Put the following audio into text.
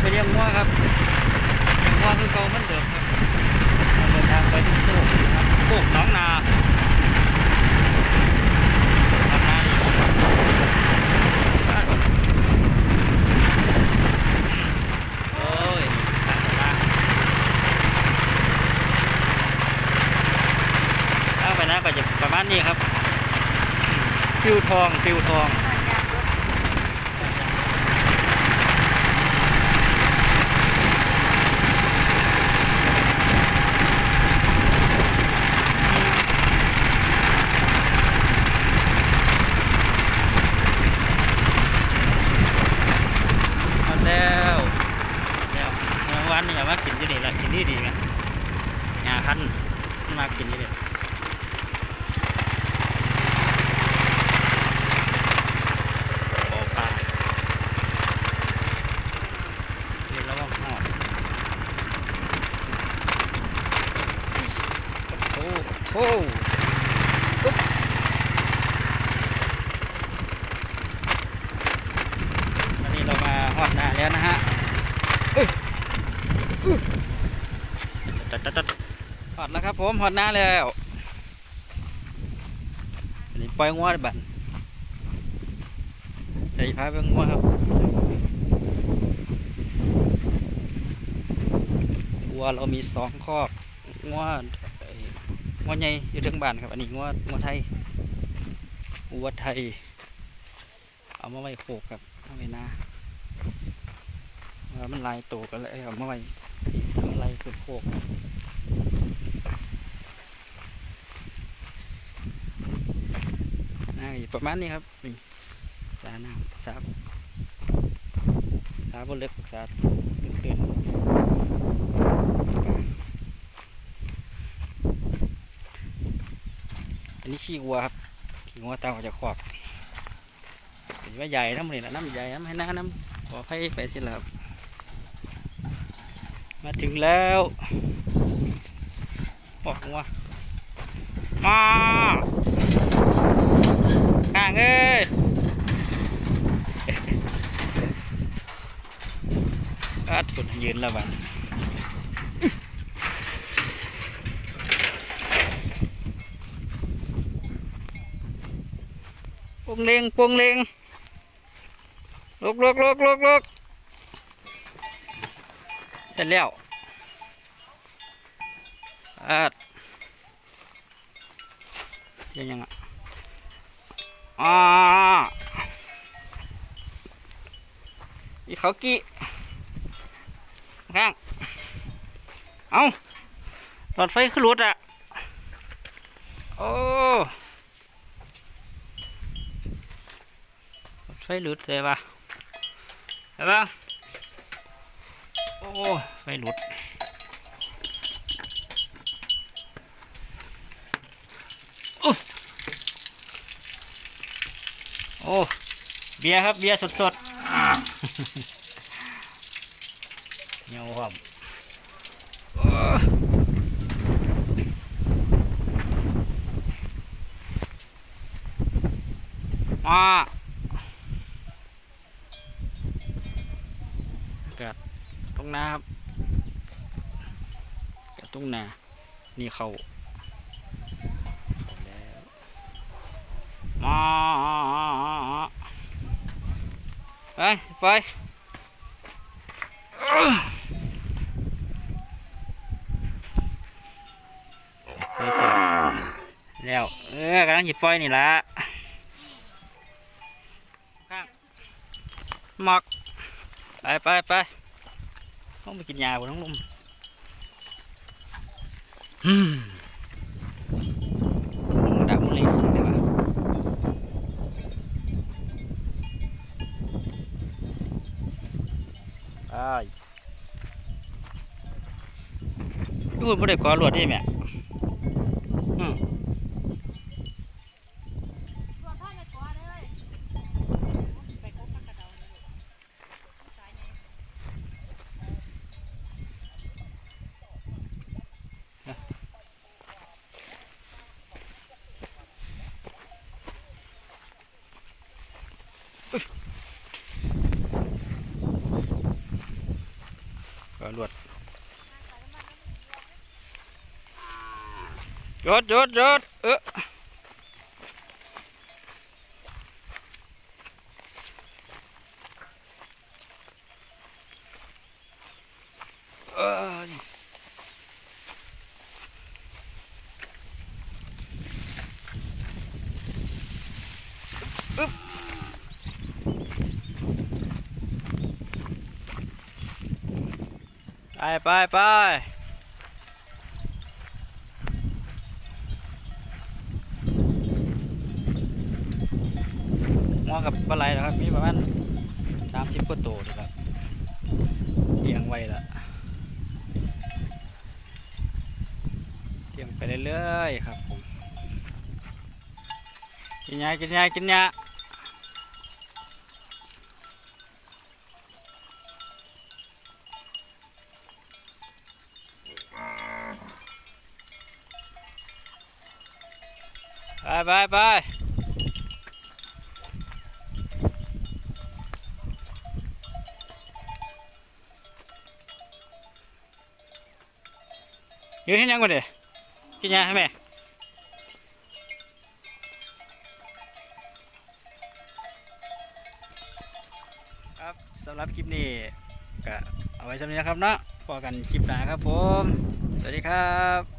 ไปเลี้ยงงัวครับเลี้ยงงัวคือเก่ามือนเดิมครับเดินทางไปที่โคกครับโคกหน้องนาไปนะก็จะประมาณนี้ครับฟิวทองฟิวทอง มาแล้วแล้วเมื่อวานนี่เอามากินที่นี่ละกินที่ดีไงงาคันมันมากินที่นี่โอ้ปลยแล้วว่าหอดโอ้โหอุ๊บอันนี้เรามาหอดหน้าแล้วนะฮะอุ๊ยอุ๊ยตัดตัดตัด หอดแล้วครับผมหอดหน้าแล้วอันนี้ปล่อยงัวดบันใส่พาไปงัวครับวัวเรามีสองคอกงัวไอ้งัวใหญ่อยู่เทิงบ้านครับ อันนี้งัวงัวไทยวัวไทย เอามาไว้โขกครับเอาไว้หน้ามันลายโตกันเลยเอามาไว้ ทำอะไรคือโขกน่าอยู่ประมาณนี้ครับนี่สาน้ำสาสาบนเล็กสาตื่นอันนี้ขี้วัวครับขี้วัวเต่าจะขอบเห็นว่าใหญ่น้ำเลยนะน้ำใหญ่น้ำให้น้าน้ำขอให้ไปสิครับ มาถึงแล้วบอกว่ามาข้างเอ้ยก็ถุนยืนแล้วบ้านปวงเลงปวงเลงลุกลุกลุกลุกลุก เสร็จแล้วอาดเสียงยังอะอ่าอีเขากี้ข้าง เอาหลอดไฟขึ้นรถอะ โอ้หลอดไฟหลุดเลยปะเห็นปะ อ้ไม่หลุด โอ้โอ้เบียร์ครับ เบียร์สดๆเหนียวครับมาเกิด ตรงนาครับเกิดตรงนา นี่เขามาไปไปแล้วเออกำลังหยิบไฟนี่ละหมอกไปไปไป ต้องไปกินยาบนน้องลุมอืมดับมันเลยเดี๋ยวอ้ายยูนไม่ได้ก่อรวดได้ไหมอืม ตัวท่อนในตัวเลยไปกบกระเดาเลยสายไง อ ก็รวดหยุดหยุดหยุดเออเอ้ยอึ๊บ ไปไปไปงอกับปลาไหลนะครับ มีประมาณสามสิบกว่าตัวนะครับเลี้ยงไว้ละเลี้ยงไปเรื่อยๆครับผมกินยากินยากินยา ไปไปไปยืนที่ยังก่อนดิกินยาให้แม่ครับสำหรับคลิปนี้ก็เอาไว้สำหรับนี้นะครับเนาะพอกันคลิปหน้าครับผม สวัสดีครับ